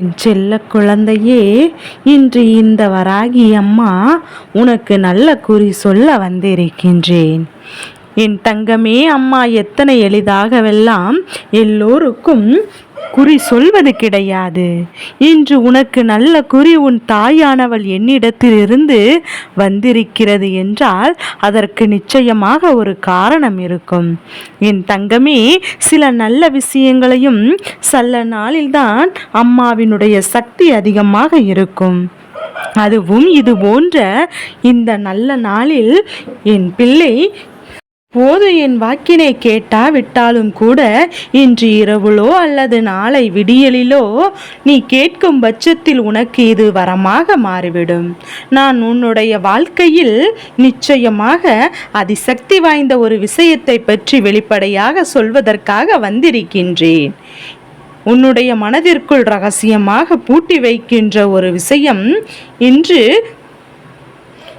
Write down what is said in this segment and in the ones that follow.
என் செல்ல குழந்தையே இன்று இந்த வராகி அம்மா உனக்கு நல்ல குறி சொல்ல வந்திருக்கின்றேன். என் தங்கமே அம்மா எத்தனை எளிதாகவெல்லாம் எல்லோருக்கும் குறி சொல்வது கிடையாது. இன்று உனக்கு நல்ல குறி உன் தாயானவள் என்னிடத்திலிருந்து வந்திருக்கிறது என்றால் அதற்கு நிச்சயமாக ஒரு காரணம் இருக்கும். என் தங்கமே சில நல்ல விஷயங்களையும் சில நாளில்தான் அம்மாவினுடைய சக்தி அதிகமாக இருக்கும். அதுவும் இது போன்ற இந்த நல்ல நாளில் என் பிள்ளை போது என் வாக்கினை கேட்டா விட்டாலும் கூட இன்று இரவுலோ அல்லது நாளை விடியலிலோ நீ கேட்கும் பட்சத்தில் உனக்கு இது வரமாக மாறிவிடும். நான் உன்னுடைய வாழ்க்கையில் நிச்சயமாக அதிசக்தி வாய்ந்த ஒரு விஷயத்தை பற்றி வெளிப்படையாக சொல்வதற்காக வந்திருக்கின்றேன். உன்னுடைய மனதிற்குள் ரகசியமாக பூட்டி வைக்கின்ற ஒரு விஷயம் இன்று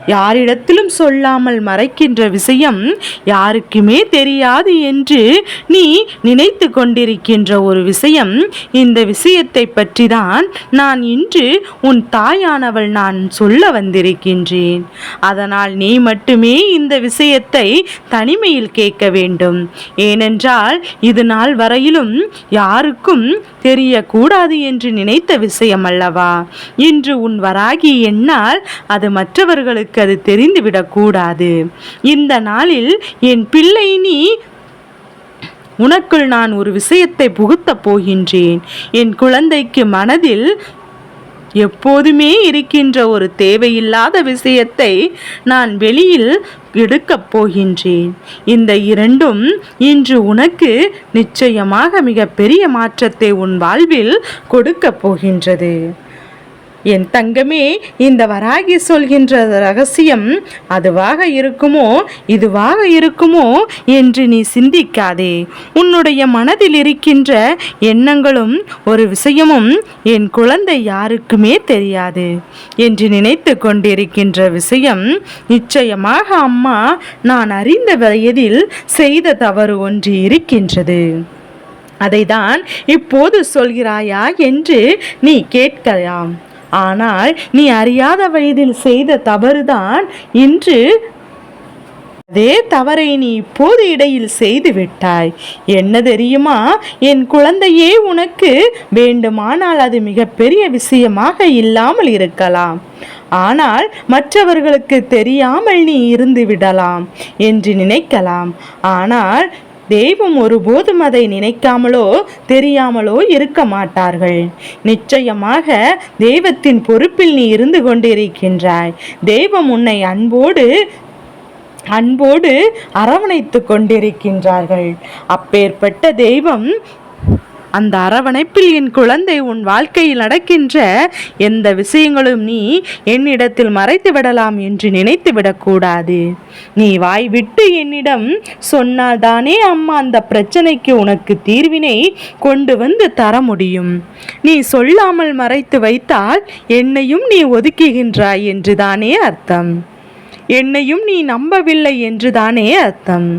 யாரிடத்திலும் சொல்லாமல் மறைக்கின்ற விஷயம் யாருக்குமே தெரியாது என்று நீ நினைத்து கொண்டிருக்கின்ற ஒரு விஷயம். இந்த விஷயத்தை பற்றி தான் நான் இன்று உன் தாயானவள் நான் சொல்ல வந்திருக்கின்றேன். அதனால் நீ மட்டுமே இந்த விஷயத்தை தனிமையில் கேட்க வேண்டும். ஏனென்றால் இது நாள் வரையிலும் யாருக்கும் தெரியக்கூடாது என்று நினைத்த விஷயம் அல்லவா? இன்று உன் வராகி என்னால் அது மற்றவர்களுக்கு அது தெரிந்துவிடக்கூடாது. இந்த நாளில் என் பிள்ளை நீ உனக்குள் நான் ஒரு விஷயத்தை புகுத்தப் போகின்றேன். என் குழந்தைக்கு மனதில் எப்போதுமே இருக்கின்ற ஒரு தேவையில்லாத விஷயத்தை நான் வெளியில் எடுக்கப் போகின்றேன். இந்த இரண்டும் இன்று உனக்கு நிச்சயமாக மிகப்பெரிய மாற்றத்தை உன் வாழ்வில் கொடுக்கப் போகின்றது. என் தங்கமே இந்த வராகி சொல்கின்ற ரகசியம் அதுவாக இருக்குமோ இதுவாக இருக்குமோ என்று நீ சிந்திக்காதே. உன்னுடைய மனதில் இருக்கின்ற எண்ணங்களும் ஒரு விஷயமும் என் குழந்தை யாருக்குமே தெரியாது என்று நினைத்து கொண்டிருக்கின்ற விஷயம் நிச்சயமாக அம்மா நான் அறிந்த வயதில் செய்த தவறு ஒன்று இருக்கின்றது. அதைதான் இப்போது சொல்கிறாயா என்று நீ கேட்கலாம். ஆனால் நீ அறியாத வயதில் செய்த தவறுதான் இன்று அதே தவறை நீ இப்போது இடையில் செய்து விட்டாய். என்ன தெரியுமா? என் குழந்தையே உனக்கு வேண்டுமானால் அது மிகப்பெரிய விஷயமாக இல்லாமல் இருக்கலாம். ஆனால் மற்றவர்களுக்கு தெரியாமல் நீ இருந்து விடலாம் என்று நினைக்கலாம். ஆனால் தெய்வம் ஒருபோதும் அதை நினைக்காமலோ தெரியாமலோ இருக்க மாட்டார்கள். நிச்சயமாக தெய்வத்தின் பொறுப்பில் நீ இருந்து கொண்டிருக்கின்றாய். தெய்வம் உன்னை அன்போடு அன்போடு அரவணைத்து கொண்டிருக்கின்றார்கள். அப்பேற்பட்ட தெய்வம் அந்த அரவணைப்பில் என் குழந்தை உன் வாழ்க்கையில் நடக்கின்ற எந்த விஷயங்களும் நீ என்னிடத்தில் மறைத்து விடலாம் என்று நினைத்து விடக்கூடாது. நீ வாய் விட்டு என்னிடம் சொன்னால்தானே அம்மா அந்த பிரச்சனைக்கு உனக்கு தீர்வினை கொண்டு வந்து தர முடியும். நீ சொல்லாமல் மறைத்து வைத்தால் என்னையும் நீ ஒதுக்குகின்றாய் என்றுதானே அர்த்தம். என்னையும் நீ நம்பவில்லை என்றுதானே அர்த்தம்.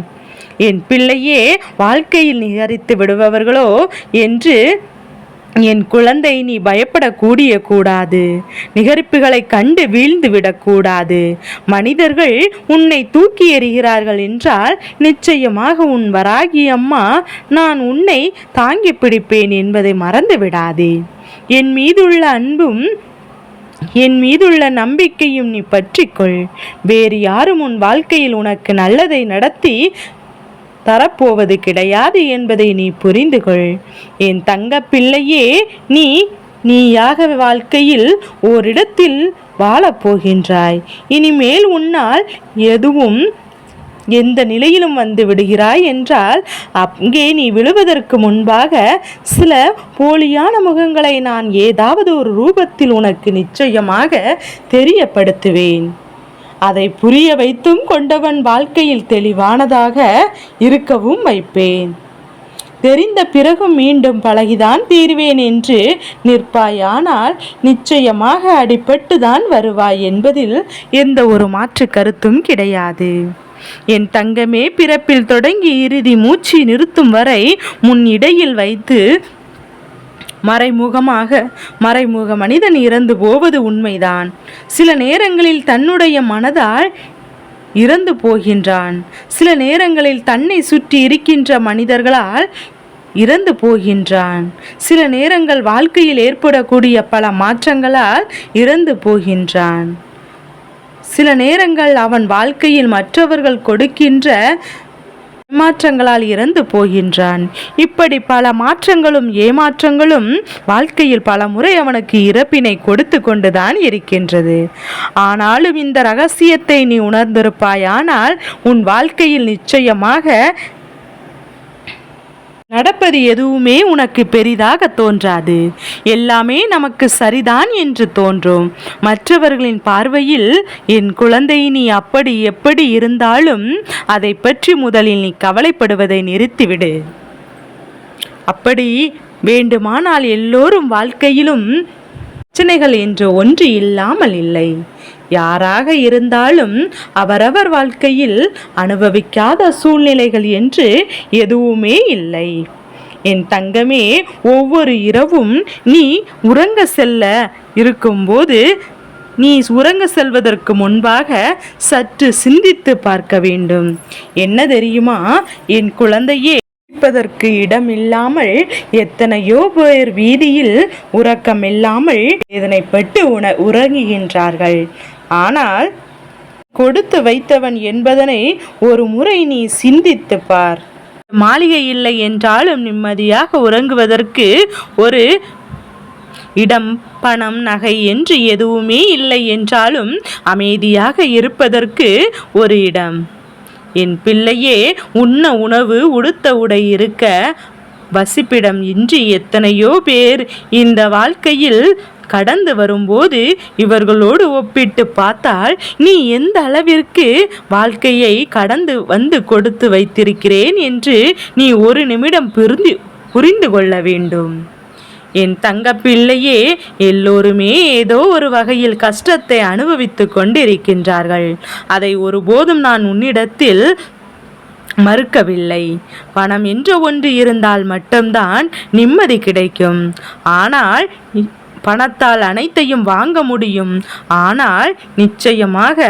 என் பிள்ளையே வாழ்க்கையில் நிகரித்து விடுபவர்களோ என்று என் குழந்தை நீ பயப்படக்கூடிய கூடாது. நிகரிப்புகளை கண்டு வீழ்ந்து விடக்கூடாது. மனிதர்கள் உன்னை தூக்கி எறிகிறார்கள் என்றால் நிச்சயமாக உன் வராகி அம்மா நான் உன்னை தாங்கி பிடிப்பேன் என்பதை மறந்து விடாதே. என் மீதுள்ள அன்பும் என் மீதுள்ள நம்பிக்கையும் நீ பற்றிக்கொள். வேறு யாரும் உன் வாழ்க்கையில் உனக்கு நல்லதை நடத்தி தரப்போவது கிடையாது என்பதை நீ புரிந்து கொள் என் தங்க பிள்ளையே நீ நீயாக வாழ்க்கையில் ஓரிடத்தில் வாழப்போகின்றாய். இனிமேல் உன்னால் எதுவும் எந்த நிலையிலும் வந்து விடுகிறாய் என்றால் அங்கே நீ விழுவதற்கு முன்பாக சில போலியான முகங்களை நான் ஏதாவது ஒரு ரூபத்தில் உனக்கு நிச்சயமாக தெரியப்படுத்துவேன். அதை புரிய வைத்தும் கொண்டவன் வாழ்க்கையில் தெளிவானதாக இருக்கவும் வைப்பேன். தெரிந்த பிறகும் மீண்டும் பழகிதான் தீர்வேன் என்று நிற்பாயானால் நிச்சயமாக அடிபட்டுதான் வருவாய் என்பதில் எந்த ஒரு மாற்று கருத்தும் கிடையாது. என் தங்கமே பிறப்பில் தொடங்கி இறுதி மூச்சு நிறுத்தும் வரை முன் இடையில் வைத்து மறைமுகமாக மறைமுக மனிதன் இறந்து போவது உண்மைதான். சில நேரங்களில் தன்னுடைய மனதால் இறந்து போகின்றான். சில நேரங்களில் தன்னை சுற்றி இருக்கின்ற மனிதர்களால் இறந்து போகின்றான். சில நேரங்கள் வாழ்க்கையில் ஏற்படக்கூடிய பல மாற்றங்களால் இறந்து போகின்றான். சில நேரங்கள் அவன் வாழ்க்கையில் மற்றவர்கள் கொடுக்கின்ற ஏமாற்றங்களால் இறந்து போகின்றான். இப்படி பல மாற்றங்களும் ஏமாற்றங்களும் வாழ்க்கையில் பல முறை அவனுக்கு இறப்பினை கொடுத்து கொண்டுதான் இருக்கின்றது. ஆனாலும் இந்த ரகசியத்தை நீ உணர்ந்திருப்பாயானால் உன் வாழ்க்கையில் நிச்சயமாக நடப்பது எதுவுமே உனக்கு பெரிதாக தோன்றாது. எல்லாமே நமக்கு சரிதான் என்று தோன்றும். மற்றவர்களின் பார்வையில் என் குழந்தை நீ அப்படி எப்படி இருந்தாலும் அதை பற்றி முதலில் நீ கவலைப்படுவதை நிறுத்திவிடு. அப்படி வேண்டுமானால் எல்லோரும் வாழ்க்கையிலும் பிரச்சனைகள் என்று ஒன்று இல்லாமல் இல்லை. யாராக இருந்தாலும் அவரவர் வாழ்க்கையில் அனுபவிக்காத சூழ்நிலைகள் என்று எதுவுமே இல்லை. என் தங்கமே ஒவ்வொரு இரவும் நீ உறங்க செல்ல இருக்கும்போது நீ உறங்க செல்வதற்கு முன்பாக சற்று சிந்தித்து பார்க்க வேண்டும். என்ன தெரியுமா? என் குழந்தையே இருப்பதற்கு இடமில்லாமல் எத்தனையோ பேர் வீதியில் உறக்கமில்லாமல் இதனைப்பட்டு உண உறங்குகின்றார்கள். ஆனால் கொடுத்து வைத்தவன் என்பதனை ஒரு முறை நீ சிந்தித்து பார். மாளிகை இல்லை என்றாலும் நிம்மதியாக உறங்குவதற்கு ஒரு இடம் பணம் நகை என்று எதுவுமே இல்லை என்றாலும் அமைதியாக இருப்பதற்கு ஒரு இடம். என் பிள்ளையே உண்ண உணவு உடுத்த உடை இருக்க வசிப்பிடம் இன்றி எத்தனையோ பேர் இந்த வாழ்க்கையில் கடந்து வரும்போது இவர்களோடு ஒப்பிட்டு பார்த்தால் நீ எந்த அளவிற்கு வாழ்க்கையை கடந்து வந்து கொடுத்து வைத்திருக்கிறேன் என்று நீ ஒரு நிமிடம் புரிந்து புரிந்து கொள்ள வேண்டும். என் தங்க பிள்ளையே எல்லோருமே ஏதோ ஒரு வகையில் கஷ்டத்தை அனுபவித்து கொண்டிருக்கின்றார்கள். அதை ஒருபோதும் நான் உன்னிடத்தில் மறுக்கவில்லை. பணம் என்ற ஒன்று இருந்தால் மட்டும்தான் நிம்மதி கிடைக்கும். ஆனால் பணத்தால் அனைத்தையும் வாங்க முடியும். ஆனால் நிச்சயமாக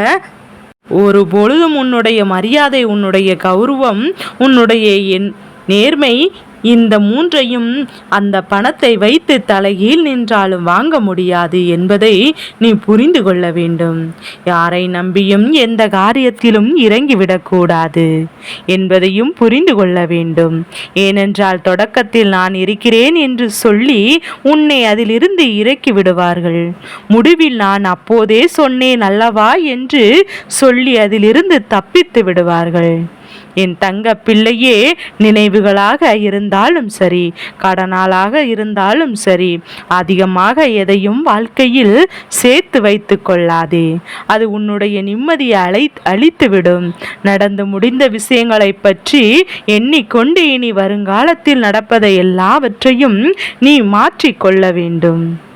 ஒரு பொழுதும் உன்னுடைய மரியாதை உன்னுடைய கௌரவம் உன்னுடைய என் நேர்மை இந்த மூன்றையும் அந்த பணத்தை வைத்து தலைகீழ் நின்றாலும் வாங்க முடியாது என்பதை நீ புரிந்து கொள்ள வேண்டும். யாரை நம்பியும் எந்த காரியத்திலும் இறங்கிவிடக்கூடாது என்பதையும் புரிந்து கொள்ள வேண்டும். ஏனென்றால் தொடக்கத்தில் நான் இருக்கிறேன் என்று சொல்லி உன்னை அதிலிருந்து இறக்கி விடுவார்கள். முடிவில் நான் அப்போதே சொன்னேன் அல்லவா என்று சொல்லி அதிலிருந்து தப்பித்து விடுவார்கள். என் தங்க பிள்ளையே நினைவுகளாக இருந்தாலும் சரி கடனாளாக இருந்தாலும் சரி அதிகமாக எதையும் வாழ்க்கையில் சேர்த்து வைத்து கொள்ளாதே. அது உன்னுடைய நிம்மதியை அழை அழித்துவிடும். நடந்து முடிந்த விஷயங்களை பற்றி எண்ணிக்கொண்டு இனி வருங்காலத்தில் நடப்பதை எல்லாவற்றையும் நீ மாற்றிக்கொள்ள வேண்டும்.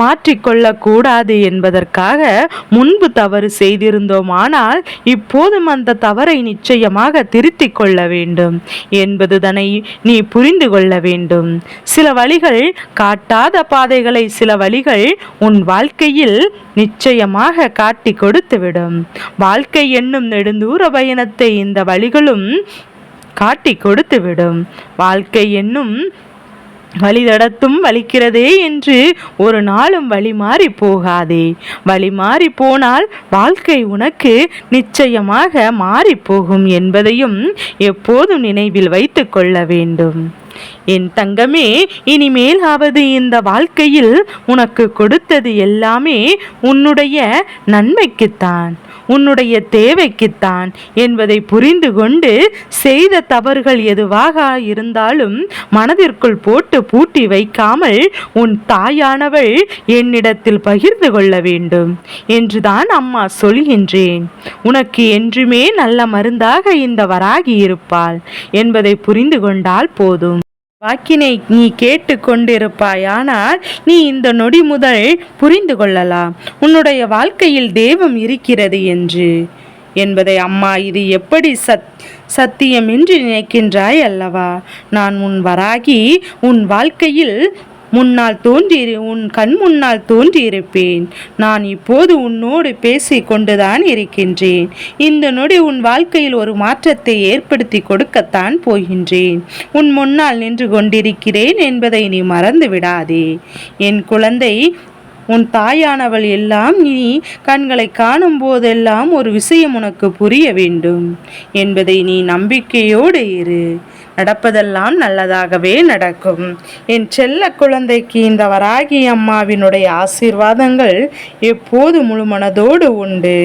மாற்றிக்கொள்ளக்கூடாது என்பதற்காக முன்பு தவறு செய்திருந்தோமானால் இப்போதும் அந்த தவறை நிச்சயமாக திருத்திக் கொள்ள வேண்டும் என்பதுதனை நீ புரிந்து கொள்ள வேண்டும். சில வழிகள் காட்டாத பாதைகளை சில வழிகள் உன் வாழ்க்கையில் நிச்சயமாக காட்டி கொடுத்துவிடும். வாழ்க்கை என்னும் நெடுந்தூர பயணத்தை இந்த வழிகளும் காட்டி கொடுத்துவிடும். வாழ்க்கை என்னும் வழிதடத்தும் வலிக்கிறதே என்று ஒரு நாளும் வழி மாறி போகாதே. வழி மாறி போனால் வாழ்க்கை உனக்கு நிச்சயமாக மாறி போகும் என்பதையும் எப்போதும் நினைவில் வைத்து கொள்ள வேண்டும். என் தங்கமே இனிமேலாவது இந்த வாழ்க்கையில் உனக்கு கொடுத்தது எல்லாமே உன்னுடைய நன்மைக்குத்தான். உன்னுடைய தேவைக்குத்தான் என்பதை புரிந்து கொண்டு செய்த தவறுகள் எதுவாக இருந்தாலும் மனதிற்குள் போட்டு பூட்டி வைக்காமல் உன் தாயானவள் என்னிடத்தில் பகிர்ந்து கொள்ள வேண்டும் என்றுதான் அம்மா சொல்கின்றேன். உனக்கு என்றுமே நல்ல மருந்தாக இந்த வராகி இருப்பாள் என்பதை புரிந்து கொண்டால் போதும். வாக்கினை நீ கேட்டு கொண்டிருப்பாயானால் நீ இந்த நொடி முதல் புரிந்து கொள்ளலாம். உன்னுடைய வாழ்க்கையில் தெய்வம் இருக்கிறது என்று. என்பதை அம்மா இது எப்படி சத் சத்தியம் என்று நினைக்கின்றாய் அல்லவா? நான் உன் வராகி உன் வாழ்க்கையில் முன்னால் தோன்றி உன் கண் முன்னால் தோன்றியிருப்பேன். நான் இப்போது உன்னோடு பேசி கொண்டுதான் இருக்கின்றேன். இந்த நொடி உன் வாழ்க்கையில் ஒரு மாற்றத்தை ஏற்படுத்தி கொடுக்கத்தான் போகின்றேன். உன் முன்னால் நின்று கொண்டிருக்கிறேன் என்பதை நீ மறந்து விடாதே. என் குழந்தை உன் தாயானவள் எல்லாம் நீ கண்களை காணும் போதெல்லாம் ஒரு விஷயம் உனக்கு புரிய வேண்டும் என்பதை நீ நம்பிக்கையோடு இரு. நடப்பதெல்லாம் நல்லதாகவே நடக்கும். என் செல்ல குழந்தைக்கு இந்த வராகி அம்மாவினுடைய ஆசீர்வாதங்கள் எப்போது முழு மனதோடு உண்டு?